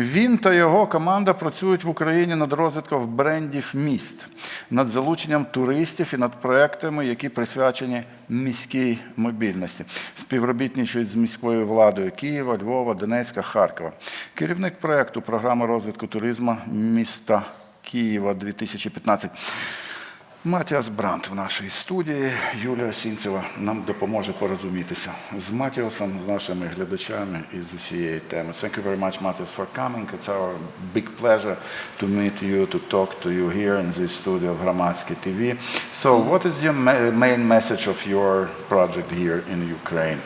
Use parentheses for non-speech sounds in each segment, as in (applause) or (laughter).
Він та його команда працюють в Україні над розвитком брендів міст, над залученням туристів і над проектами, які присвячені міській мобільності. Співробітничають з міською владою Києва, Львова, Донецька, Харкова. Керівник проекту програми розвитку туризму міста Києва 2015. Матіас Брант в нашій студії. Юлія Сінцева нам допоможе порозумітися з Матіосом, з нашими глядачами і з усієї теми. Thank you very much, Matthias, for coming. It's our big pleasure to meet you, to talk to you here in this studio of Громадське TV. So, what is your main message of your project here in Ukraine?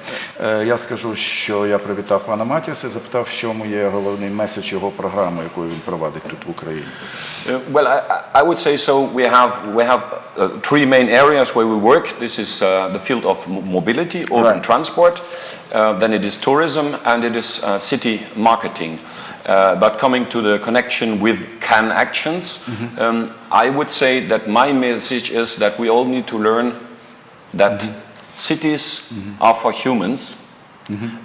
Е, Я скажу, що я привітав пана Матіаса і запитав, в чому є головний меседж його програми, яку він провадить тут в Україні. Uh, Well, I, I would say so. We have we have uh, three main areas where we work. This is uh, the field of m- mobility, urban Right. transport. Uh, then it is tourism, and it is uh, city marketing. Uh, but coming to the connection with CAN actions, um, I would say that my message is that we all need to learn that cities are for humans,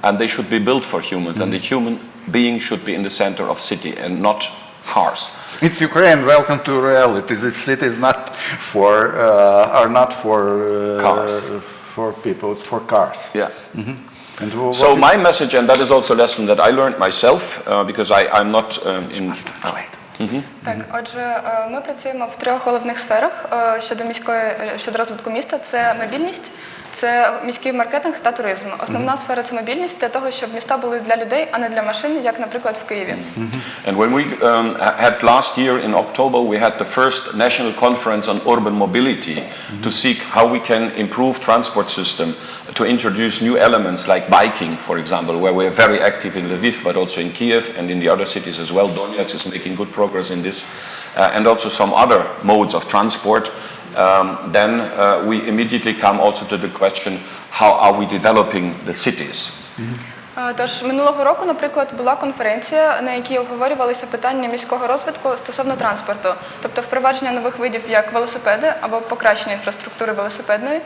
and they should be built for humans, and the human being should be in the center of city and not cars. It's Ukraine. Welcome to reality. The city is not for uh, are not for uh, Cars. for people. It's for cars. Yeah. And who- So what my message, and that is also a lesson that I learned myself, uh, because I, I'm not um, in. is- translate. Так, отже, е, ми працюємо в трьох головних сферах е, щодо міської е, щодо розвитку міста. Це мобільність, це міський маркетинг та туризм. Основна сфера це мобільність для того, щоб міста були для людей, а не для машин, як, наприклад, в Києві. And when we um, ha- had last year in October, we had the first national conference on urban mobility to seek how we can improve transport system, to introduce new elements like biking, for example, where we're very active in Lviv, but also in Kiev and in the other cities as well. Donetsk is making good progress in this, uh, and also some other modes of transport. Um, then uh, we immediately come also to the question, how are we developing the cities? Е, Тож минулого року, наприклад, була конференція, на якій обговорювалися питання міського розвитку стосовно транспорту, тобто впровадження нових видів як велосипеди або покращення інфраструктури велосипедної.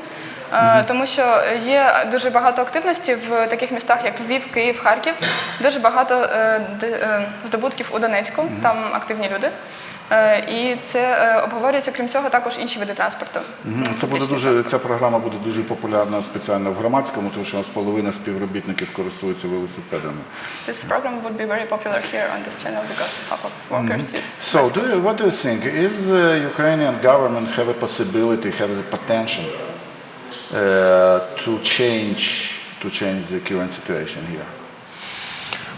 Е, Тому що є дуже багато активності в таких містах, як Львів, Київ, Харків, дуже багато е, здобутків у Донецьку, там активні люди. Е, І це е, обговорюється, крім цього, також інші види транспорту. Це буде дуже транспорт. ця програма буде дуже популярна спеціально в громадському, тому що у нас половина співробітників користуються велосипедами. This program would be very popular here on this channel because half of workers mm -hmm. use So, do you, what do you think? Is the Ukrainian government have a possibility, have the potential uh, to change to change the current situation here?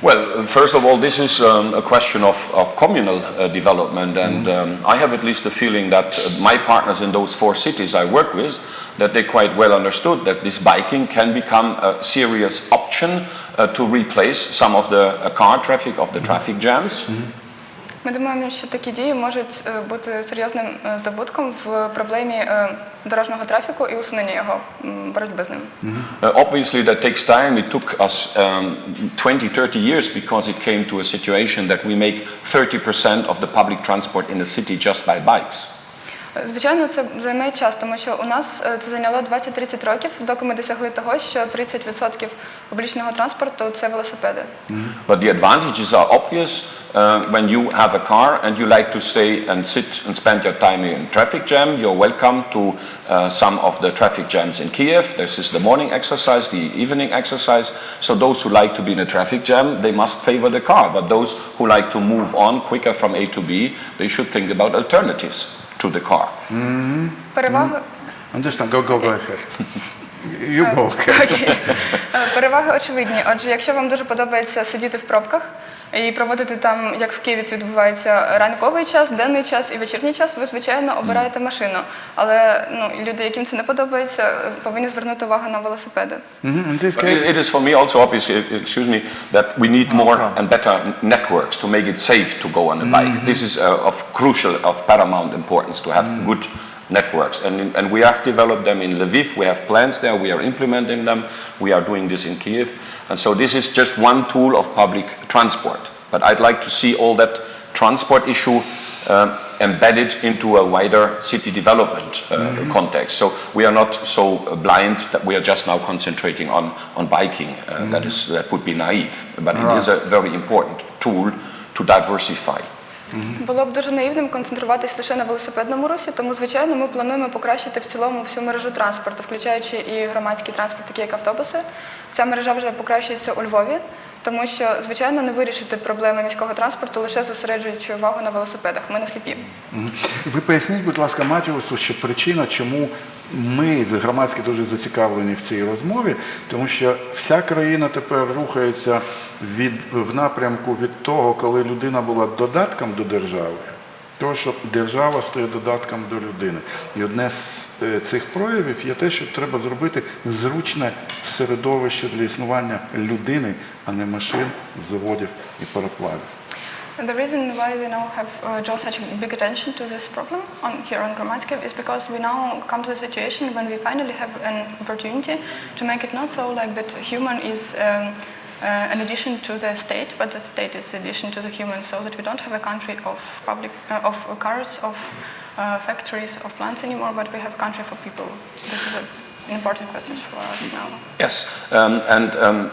Well, first of all, this is um, a question of, of communal uh, development, and um, I have at least the feeling that uh, my partners in those four cities I work with, that they quite well understood that this biking can become a serious option uh, to replace some of the uh, car traffic, of the traffic jams. Ми думаємо, що такі дії можуть е, бути серйозним е, здобутком в проблемі е, дорожнього трафіку і усунення його боротьби з ним. Uh, obviously, that takes time. It took us um, 20, 30 years because it came to a situation that we make 30% of the public transport in the city just by bikes. Звичайно, це займе час, тому що у нас це зайняло 20-30 років, доки ми досягли того, що 30% публічного транспорту це велосипеди. But the advantages are obvious uh, when you have a car and you like to stay and sit and spend your time in traffic jam. You're welcome to uh, some of the traffic jams in Kiev. This is the morning exercise, the evening exercise. So those who like to be in a traffic jam, they must favor the car. But those who like to move on quicker from A to B, they should think about alternatives to the car. Переваги, Understand? Go, go, go ahead. (laughs) You go ahead. Окей. Е, Переваги очевидні. Отже, якщо вам дуже подобається сидіти в пробках І проводити там, як в Києві це відбувається, ранковий час, денний час і вечірній час, ви звичайно обираєте машину. Але ну люди, яким це не подобається, е, повинні звернути увагу на велосипеди. Mhm. It is for me also obvious, uh, excuse me, that we need more and better networks to make it safe to go on a bike. This is uh, of crucial, of paramount importance to have good networks. And, and we have developed them in Lviv, we have plans there, we are implementing them, we are doing this in Kiev. And so this is just one tool of public transport. But I'd like to see all that transport issue um, embedded into a wider city development uh, context. So we are not so uh, blind that we are just now concentrating on, on biking. Uh, that, is, that would be naive. But it is a very important tool to diversify. Було б дуже наївним концентруватись лише на велосипедному русі, тому звичайно ми плануємо покращити в цілому всю мережу транспорту, включаючи і громадський транспорт, такі як автобуси. Ця мережа вже покращується у Львові, тому що звичайно не вирішити проблеми міського транспорту лише зосереджуючи увагу на велосипедах. Ми не сліпі. Ви поясніть, будь ласка, Матіусу, що причина, чому ми громадські дуже зацікавлені в цій розмові, тому що вся країна тепер рухається від, в напрямку від того, коли людина була додатком до держави, того, що держава стає додатком до людини. І одне з е, цих проявів є те, що треба зробити зручне середовище для існування людини, а не машин, заводів і пароплавів. The reason why we now have uh, drawn such big attention to this problem on here on Grammaticav is because we now come to a situation when we finally have an opportunity to make it not so like that human is um, uh, an addition to the state, but the state is addition to the human, so that we don't have a country of public uh, of cars, of uh, factories, of plants anymore, but we have a country for people. This is an important question for us now. Yes, um, and um,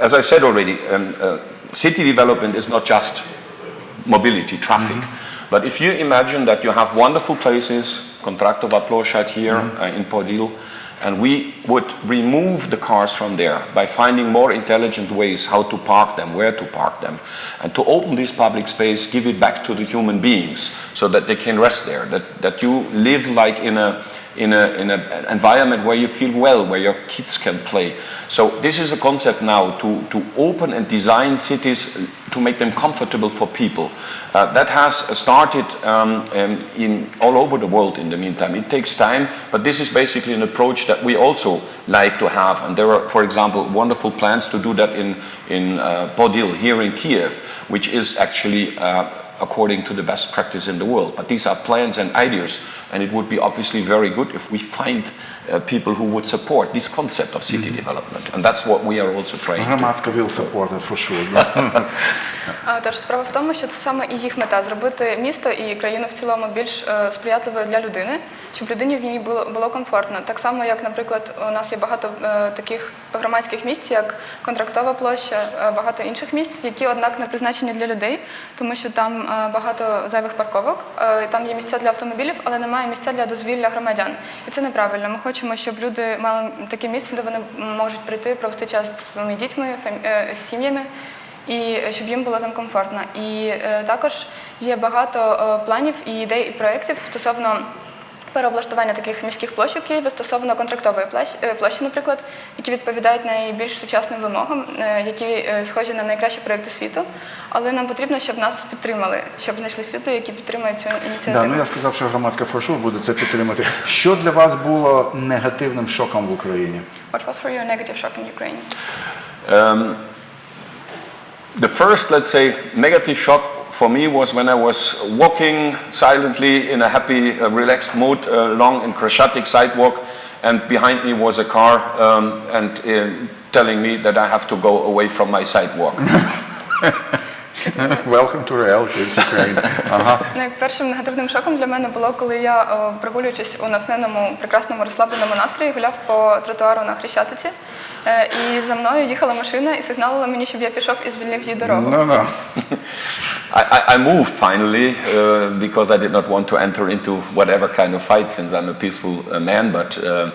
as I said already, um, uh, city development is not just mobility, traffic. But if you imagine that you have wonderful places, Contractova Plošad here uh, in Podil, and we would remove the cars from there by finding more intelligent ways how to park them, where to park them, and to open this public space, give it back to the human beings so that they can rest there, that, that you live like in a in a in an environment where you feel well, where your kids can play. So this is a concept now to to open and design cities to make them comfortable for people. Uh, that has started um, um, in all over the world. In the meantime, it takes time, but this is basically an approach that we also like to have. And there are, for example, wonderful plans to do that in in uh, Podil here in Kiev, which is actually. Uh, according to the best practice in the world. But these are plans and ideas, and it would be obviously very good if we find uh, people who would support this concept of city development. And that's what we are also trying to Громадська will supported for sure. yeah. А, Тож справа в тому, що це саме і їх мета зробити місто і країну в цілому більш е, сприятливою для людини, Щоб людині в ній було було комфортно. Так само, як, наприклад, у нас є багато е, таких громадських місць, як контрактова площа, е, багато інших місць, які однак не призначені для людей, тому що там е, багато зайвих парковок, там є місця для автомобілів, але немає місця для дозвілля громадян. І це неправильно. Ми хочемо, щоб люди мали таке місце, де вони можуть прийти, провести час зі своїми дітьми, з сім'ями і щоб їм було там комфортно. І е, також є багато е, планів і ідей і проєктів стосовно переоблаштування таких міських площ у Києві стосовно контрактової площі, е, наприклад, які відповідають найбільш сучасним вимогам, е, які е, схожі на найкращі проєкти світу. Але нам потрібно, щоб нас підтримали, щоб знайшлись люди, які підтримують цю ініціативу. Да, ну я сказав, що громадська sure буде це підтримати. Що для вас було негативним шоком в Україні? What was for you a negative shock in Ukraine? Um, the first, let's say, negative shock for me was when I was walking silently in a happy, uh, relaxed mood uh, along in Crescentic sidewalk, and behind me was a car um, and uh, telling me that I have to go away from my sidewalk. Welcome to reality, it's Ukraine. Ага. Ну, як першим негативним шоком для мене було, коли я, е, прогулюючись у натхненному, прекрасному розслабленому настрої, гуляв по тротуару на Хрещатиці, е, і за мною їхала машина і сигналила мені, щоб я пішов і звільнив їй дорогу. Ну, ну. I, I, I moved finally uh, because I did not want to enter into whatever kind of fight since I'm a peaceful uh, man, but uh,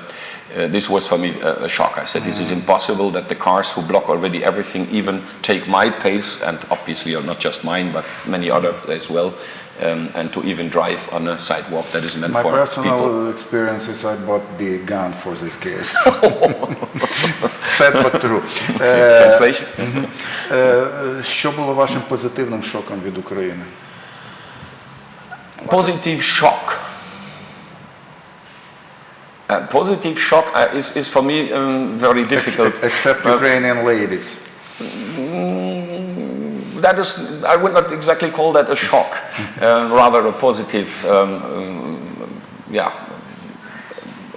uh, this was for me a, a shock. I said, this is impossible that the cars who block already everything even take my pace, and obviously are not just mine, but many other as well, um, and to even drive on a sidewalk that is meant My for people. personal experience is I bought the gun for this case. (laughs) Sad but true. Е, Translation? е, е, Що було вашим позитивним шоком від України? Positive shock. Uh, positive shock uh, is, is for me um, very difficult. Except, except Uh, Ukrainian ladies. That is, I would not exactly call that a shock, uh, (laughs) rather a positive, um, um, yeah,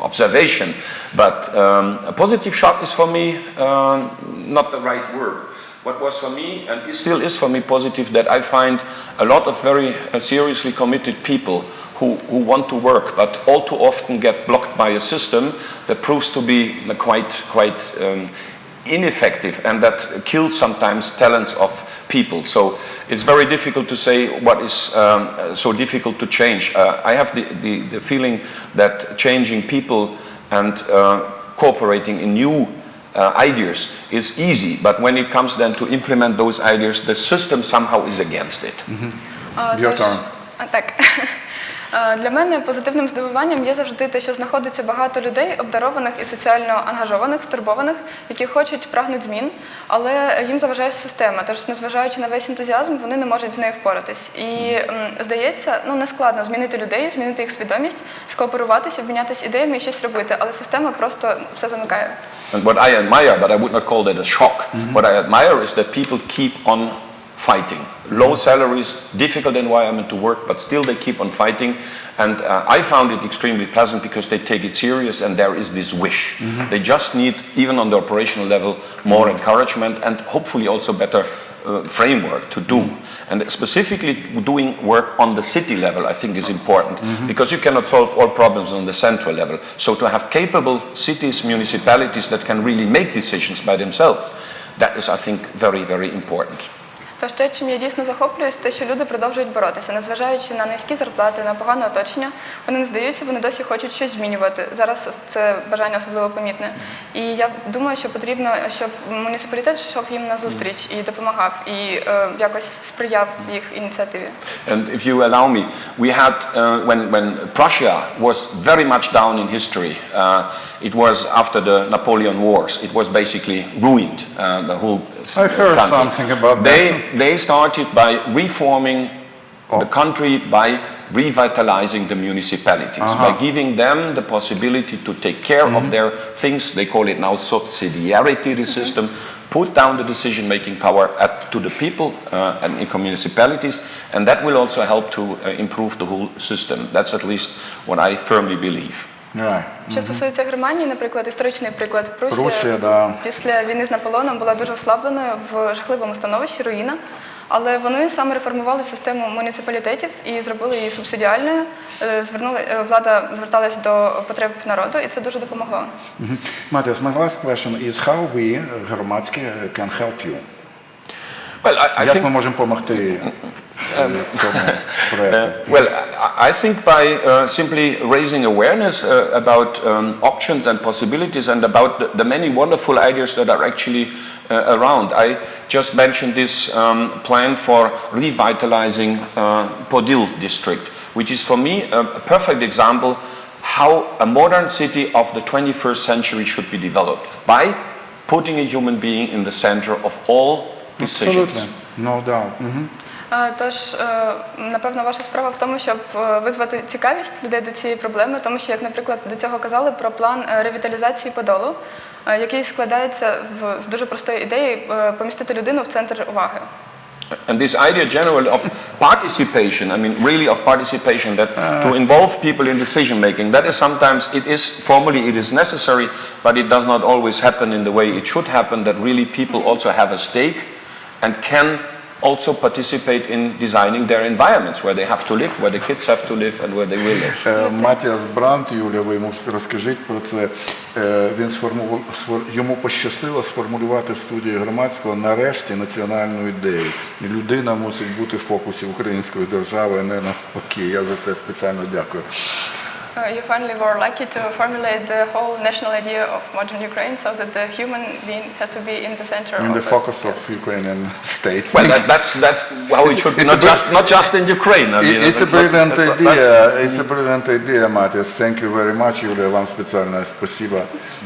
observation. But um, a positive shock is for me um, not the right word. What was for me, and it still is for me positive, that I find a lot of very uh, seriously committed people who, who want to work, but all too often get blocked by a system that proves to be uh, quite, quite um, ineffective and that kills sometimes talents of people. So it's very difficult to say what is um, so difficult to change. Uh, I have the, the, the, feeling that changing people and uh, cooperating in new uh, ideas is easy, but when it comes then to implement those ideas, the system somehow is against it. Mm -hmm. Your turn. (laughs) Для мене позитивним здивуванням є завжди те, що знаходиться багато людей, обдарованих і соціально ангажованих, стурбованих, які хочуть прагнуть змін, але їм заважає система. Тож, незважаючи на весь ентузіазм, вони не можуть з нею впоратись. І здається, ну не складно змінити людей, змінити їх свідомість, скооперуватися, обмінятися ідеями і щось робити. Але система просто все замикає. And what I admire, but I would not call that a shock, what I admire is that people keep on fighting. Low salaries, difficult environment to work, but still they keep on fighting. And uh, I found it extremely pleasant because they take it serious and there is this wish. They just need, even on the operational level, more encouragement and hopefully also better uh, framework to do. And specifically doing work on the city level, I think, is important because you cannot solve all problems on the central level. So to have capable cities, municipalities that can really make decisions by themselves, that is, I think, very, very important. Тож те, чим я дійсно захоплююсь, те, що люди продовжують боротися, незважаючи на низькі зарплати, на погане оточення, вони не здаються, вони досі хочуть щось змінювати. Зараз це бажання особливо помітне. І я думаю, що потрібно, щоб муніципалітет йшов їм на зустріч і допомагав, і е, якось сприяв їх ініціативі. And if you allow me, we had, uh, when, when Prussia was very much down in history, uh, it was after the Napoleon Wars. It was basically ruined, uh, the whole I heard country. something about they, that. They started by reforming the country by revitalizing the municipalities, by giving them the possibility to take care of their things. They call it now subsidiarity the system. Put down the decision-making power at, to the people uh, and in municipalities, and that will also help to uh, improve the whole system. That's at least what I firmly believe. Що стосується Германії, наприклад, історичний приклад Прусія, Прусія, да. після війни з Наполеоном була дуже ослабленою в жахливому становищі, руїна. Але вони саме реформували систему муніципалітетів і зробили її субсидіальною. Е, Звернули е, влада зверталась до потреб народу, і це дуже допомогло. Matthias, my last question is how we, громадські, can help you. Well, I, I Як think ми можемо допомогти (laughs) е, (laughs) цьому проекту? Well, I- I think by uh, simply raising awareness uh, about um, options and possibilities and about the, the many wonderful ideas that are actually uh, around. I just mentioned this um, plan for revitalizing uh, Podil district, which is for me a, a perfect example how a modern city of the 21st century should be developed by putting a human being in the center of all decisions. Absolutely. No doubt. Mhm. Е, Тож, е, напевно, ваша справа в тому, щоб е, визвати цікавість людей до цієї проблеми, тому що, як, наприклад, до цього казали про план е, ревіталізації Подолу, е, який складається в, з дуже простої ідеї е, помістити людину в центр уваги. And this idea generally of (laughs) participation, I mean really of participation, that to involve people in decision making, that is sometimes, it is, formally it is necessary, but it does not always happen in the way it should happen, that really people also have a stake and can also participate in designing their environments where they have to live, where the kids have to live and where they will live. Е, Матіас Брант, Юля, ви йому розкажіть про це. Е, Він сформував йому пощастило сформулювати в студії громадського нарешті національну ідею. Людина мусить бути в фокусі української держави, а не навпаки. Я за це спеціально дякую. Uh, you finally were lucky to formulate the whole national idea of modern Ukraine so that the human being has to be in the center In of the this. focus of Ukrainian (laughs) states. Well, that, that's, that's how it should be, It's a not bit- just, not just in Ukraine. I mean, It- It's a that- brilliant that- idea. that's- It's a brilliant idea, Матіас. Thank you very much, Юлія. Вам спеціальне спасибо е,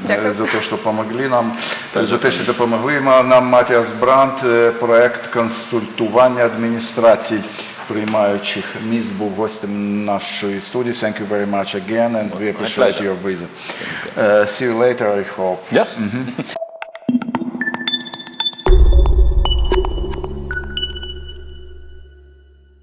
Дякую. за те, що допомогли нам. За те, що допомогли нам Матіас Брант, е, проект консультування адміністрацій приймаючих міст був гостем нашої студії. Thank you very much again and we appreciate pleasure. your visit. Uh, see you later, I hope. Yes.